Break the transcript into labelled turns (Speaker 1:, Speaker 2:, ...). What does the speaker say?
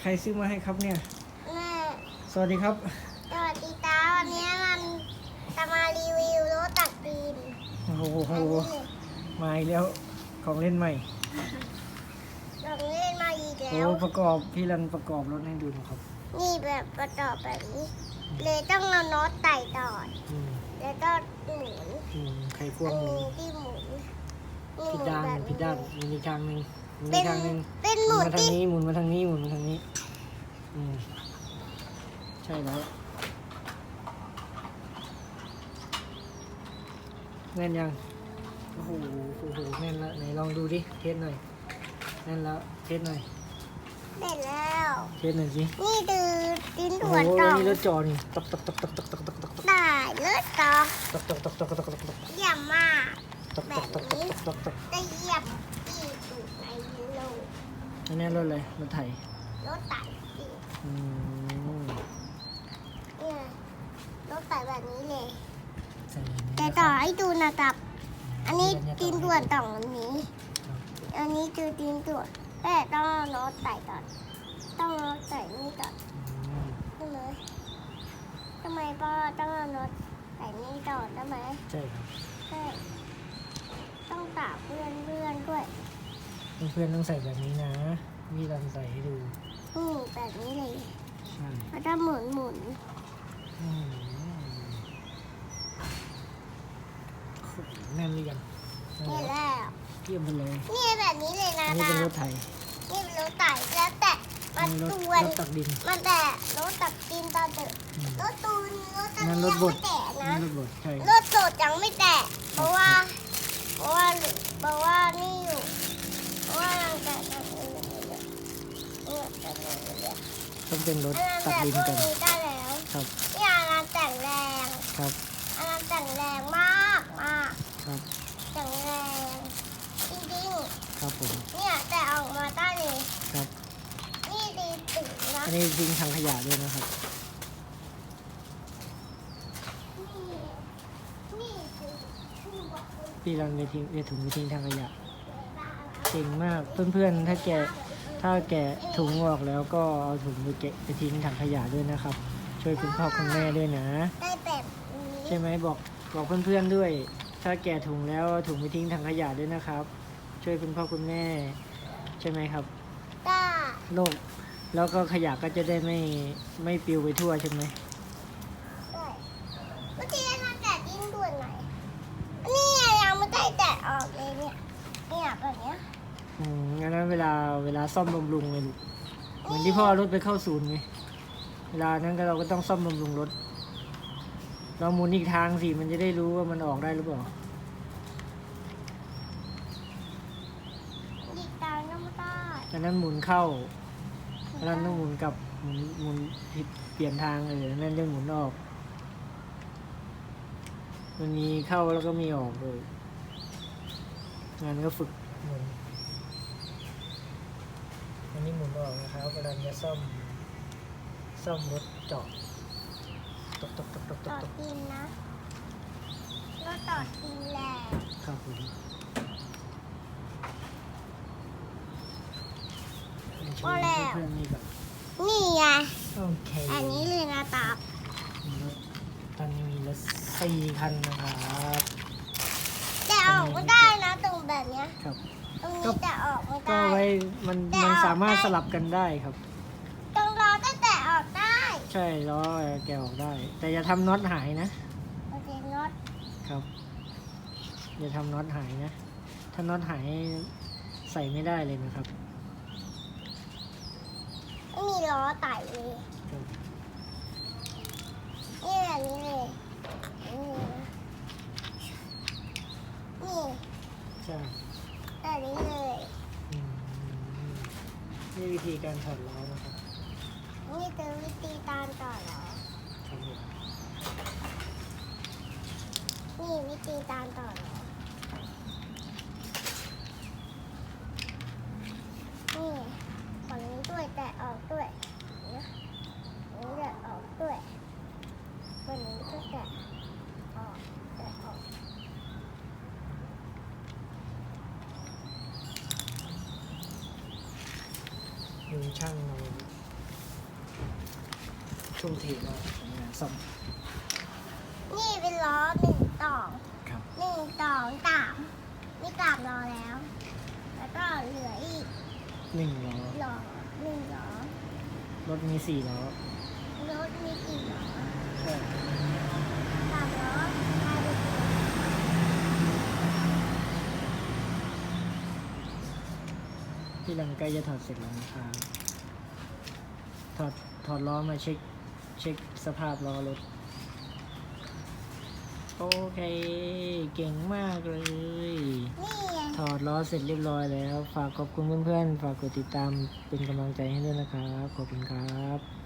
Speaker 1: ใครซื้อมาให้ครับเนี่ย
Speaker 2: แม่
Speaker 1: สวัสดีครับ
Speaker 2: สวัสดีจ้าวันนี้มันจะมารีวิวรถตักดิน
Speaker 1: โอ้โห
Speaker 2: อันนี้
Speaker 1: มาอีกแล้วของเล่นใหม่
Speaker 2: เราเล่นมาอีก
Speaker 1: โอ้
Speaker 2: แล้ว
Speaker 1: ประกอบพี่รันประกอบรถให้ดูหนะครับ
Speaker 2: นี่แบบประกอบแบบนี้ เลยต้องเอาน็อตไต่ต่อ
Speaker 1: อืม
Speaker 2: แล้วก็หมุน
Speaker 1: อืมไขคว
Speaker 2: อั
Speaker 1: ง
Speaker 2: น
Speaker 1: หมุน
Speaker 2: นี้ที่หมุนนี่ห
Speaker 1: ผิด
Speaker 2: มุน
Speaker 1: ด้าน
Speaker 2: แบบ
Speaker 1: ผิดด้านมีอีกทางหนึ่ง มี
Speaker 2: เป็
Speaker 1: อี
Speaker 2: น
Speaker 1: กทางหนึ่ง
Speaker 2: เป็น
Speaker 1: ห
Speaker 2: ห
Speaker 1: มุ
Speaker 2: มุ
Speaker 1: น
Speaker 2: น
Speaker 1: มาทาง
Speaker 2: ที่
Speaker 1: นี้หมุนมาทางนี้หมุนมาทางนี้อืมใช่แล้วแน่นยังโอ้โหโอ้โหแน่นแล้วไหนลองดูดิเทสหน่อยแน่นแล้วเทสหน่อย
Speaker 2: เสร็จแล้ว
Speaker 1: เทสหน่อยสิ
Speaker 2: นี่คือดิน
Speaker 1: โอ้
Speaker 2: ด่
Speaker 1: โห
Speaker 2: วนต่อ
Speaker 1: นี่รถจอนี่ตกตกตกตกตกตกตกตกตก
Speaker 2: ได้เลือดต่อ
Speaker 1: ตกตกตกตกตกตกตก
Speaker 2: เยี่ยมมาก
Speaker 1: ตกตกตกตกตกตก
Speaker 2: ได้เยี่ยมที่สุดในโลก
Speaker 1: อันนี้รถอะไรรถไถ
Speaker 2: รถไต่ดิน
Speaker 1: อืม
Speaker 2: เนี่ยรถไต่แบบนี้เลย
Speaker 1: ใส่แบบนี้
Speaker 2: แต่
Speaker 1: นะค
Speaker 2: ต่อ
Speaker 1: รับ
Speaker 2: ให้ดูนะครับ อันนี้ดินด่วนต่องอันนี้ อันนี้คือดินด่วนแต่ต้องเอาน็อตไต่ก่อน ต้องเอาน็อตไต่นี่ก่อน
Speaker 1: อืม
Speaker 2: ใช่ไหมทำไมพ่อต้องเอาน็อตไต่นี่ก่อนใช่ไหม
Speaker 1: ใช่ครับ
Speaker 2: ใช่ ต้องตากเพื่อนเพื่อนๆด้วย
Speaker 1: เพื่อนๆต้องใส่แบบนี้นะพี่รันใส่ให้ดู
Speaker 2: นี่แบบนี้เลย
Speaker 1: ใช่
Speaker 2: แล้วก็หมุนหมุน
Speaker 1: อืมแน่นหรือยังแน่น
Speaker 2: นี่
Speaker 1: แล้ว
Speaker 2: แล้ว
Speaker 1: เยี่ยมไปเลย
Speaker 2: นี่แบบนี้เลยนะ
Speaker 1: อันนี้
Speaker 2: ตา
Speaker 1: เป็นรถไถ
Speaker 2: นี่เป็นรถไต่แล้วแต่มั
Speaker 1: อั
Speaker 2: น
Speaker 1: นนี้รถ
Speaker 2: ตัวน
Speaker 1: รถตักดิน
Speaker 2: มันแต่รถตักดินตอนเด็ก
Speaker 1: อืม
Speaker 2: รถตูนรถตัก
Speaker 1: นั่น
Speaker 2: ดิน
Speaker 1: ร
Speaker 2: ยั
Speaker 1: ถ
Speaker 2: ง
Speaker 1: บ
Speaker 2: ไม่
Speaker 1: ด
Speaker 2: แตะนะ
Speaker 1: นั่นรถบดใช่
Speaker 2: รถโดดยังไม่แตะเพราะว่า เพราะว่าเพราะว่านี่อยู่ ว่าลังแตะทางอื่นอยู่เนี่ยแตะทางอื่นเนี่ย
Speaker 1: ต้องเป็นรถตักดิน
Speaker 2: กั
Speaker 1: น
Speaker 2: นี้ได้แล้ว
Speaker 1: ครับ
Speaker 2: นี่อันนั้นแต่งแรง
Speaker 1: ครับ
Speaker 2: อันนั้นแต่งแรงมากมาก
Speaker 1: ครับ
Speaker 2: แต่งแรงจริง
Speaker 1: ครับผม
Speaker 2: เนี่ยแต่ออกมาได้เลย
Speaker 1: ครับ
Speaker 2: นี่ดีตึงนะ
Speaker 1: อันนี้ทิ้งถังขยะด้วยนะครับ
Speaker 2: นี่นี่คือผู้บอกคน
Speaker 1: พี่รันไปทิ้งไปถุงไปทิ้งถังขยะ เก่งมากเพื่อนๆ ถ้าแกะถ้าแกะถุงออกแล้วก็เอาถุงไปเกะไปทิ้งถังขยะด้วยนะครับ ช่วยคุณพ่อคุณแม่ด้วยนะ
Speaker 2: ได้แบบนี้
Speaker 1: ใช่ไหมบอกบอกเพื่อนๆด้วย ถ้าแกะถุงแล้วเอาถุงไปทิ้งถังขยะด้วยนะครับ ช่วยคุณพ่อคุณแม่ ใช่ไหมครับ
Speaker 2: ก็
Speaker 1: โลกแล้วก็ขยะก็จะได้ไม่ไม่ปลิวไปทั่วใช่ไหม
Speaker 2: ด้วยเมื่อกี้เราแตะดิ้นด่วนไหนนี่ยังไม่ได้แตะออกเลยเนี่ยเนี่ยแบบเนี้ย
Speaker 1: อืมงั้นเวลาเวลาซ่อมบำรุงไงลูกเหมือนที่พ่อเอารถไปเข้าศูนย์ไงเวลานั้นก็เราก็ต้องซ่อมบำรุงรถ เราหมุนอีกทางสิมันจะได้รู้ว่ามันออกได้หรือเปล่า
Speaker 2: ดีตางก็ไม่ได้
Speaker 1: อันนั้นหมุนเข้าอันนั้นต้องหมุนกลับหมุนหมุนผิดเปลี่ยนทางเอออันนั่นเรื่องหมุนออก มันมีเข้าแล้วก็มีออกเลยงานก็ฝึกหมุ นอันนี้หมุนออกนะครับกำลังจะซ่อมซ่อมรถเจาะตกตกตกตกต
Speaker 2: ต่
Speaker 1: ก
Speaker 2: อ
Speaker 1: ตก
Speaker 2: ดินนะรถต่อดินแหละ
Speaker 1: ครับผมช่วยเพื่อนๆนี่ก่อน
Speaker 2: นี่ไง
Speaker 1: โอเค
Speaker 2: อันนี้เลยนะตาบ
Speaker 1: มีรถตอนนี้มีรถสี่คันนะครับ
Speaker 2: แต่ออกไม่ได้นะตรงแบบเนี้ย
Speaker 1: ครับ
Speaker 2: ตรง
Speaker 1: ก็
Speaker 2: นี้แต่ออกไม่
Speaker 1: ก็
Speaker 2: ได้
Speaker 1: ไว้มัน
Speaker 2: แต่
Speaker 1: มัน
Speaker 2: ออก
Speaker 1: สามารถ
Speaker 2: ได้
Speaker 1: สลับกันได้ครับ
Speaker 2: ตรงล้อก็แต่ออกได้
Speaker 1: ใช่ล้อแกะออกได้ แต่อย่าทำน็อตหายนะ
Speaker 2: โอเคน็อต
Speaker 1: ครับ อย่าทำน็อตหายนะ ถ้าน็อตหายใส่ไม่ได้เลยนะครับ
Speaker 2: ไม่มีล้อไต่เลย
Speaker 1: ครับ
Speaker 2: นี่แบบนี้เลยนี่นี่
Speaker 1: ใช่
Speaker 2: แบบนี้เลย
Speaker 1: อืมนี่วิ ธีการถอดล้อนะครับ
Speaker 2: นี่คือวิธีการต่อล้อ
Speaker 1: ครับผม
Speaker 2: นี่วิธีการต่อล้อนี่ฝั่งนี้ด้วยแต่ออกด้วยนะนี่แตะออกด้วยฝั่งนี้ก็แตะออกแตะออก
Speaker 1: ทีม ช่างเราทุ่มเทมากกับงานซ่อม
Speaker 2: นี่เป็นล้อหนึ่งต่อ
Speaker 1: ครับ
Speaker 2: หนึ่งสองสามมีกาบล้อแล้ว แล้วก็เหลืออีก
Speaker 1: หนึ่งล้อ
Speaker 2: ล้อหนึ่งล้อ
Speaker 1: รถมีสี่ล้อ
Speaker 2: รถมีกี่ล้อ
Speaker 1: ใช่
Speaker 2: สามล้อกลายเป็นสี่ล้อ
Speaker 1: ที่ลังใกล้จะถอดเสร็จแล้วนะครับถอดถอดล้อมาเช็คเช็คสภาพล้อรถ โอเค เก่งมากเลย ถอดล้อเสร็จเรียบร้อยแล้ว ฝากขอบคุณเพื่อนๆ ฝากกดติดตามเป็นกำลังใจให้ด้วยนะครับ ขอบคุณครับ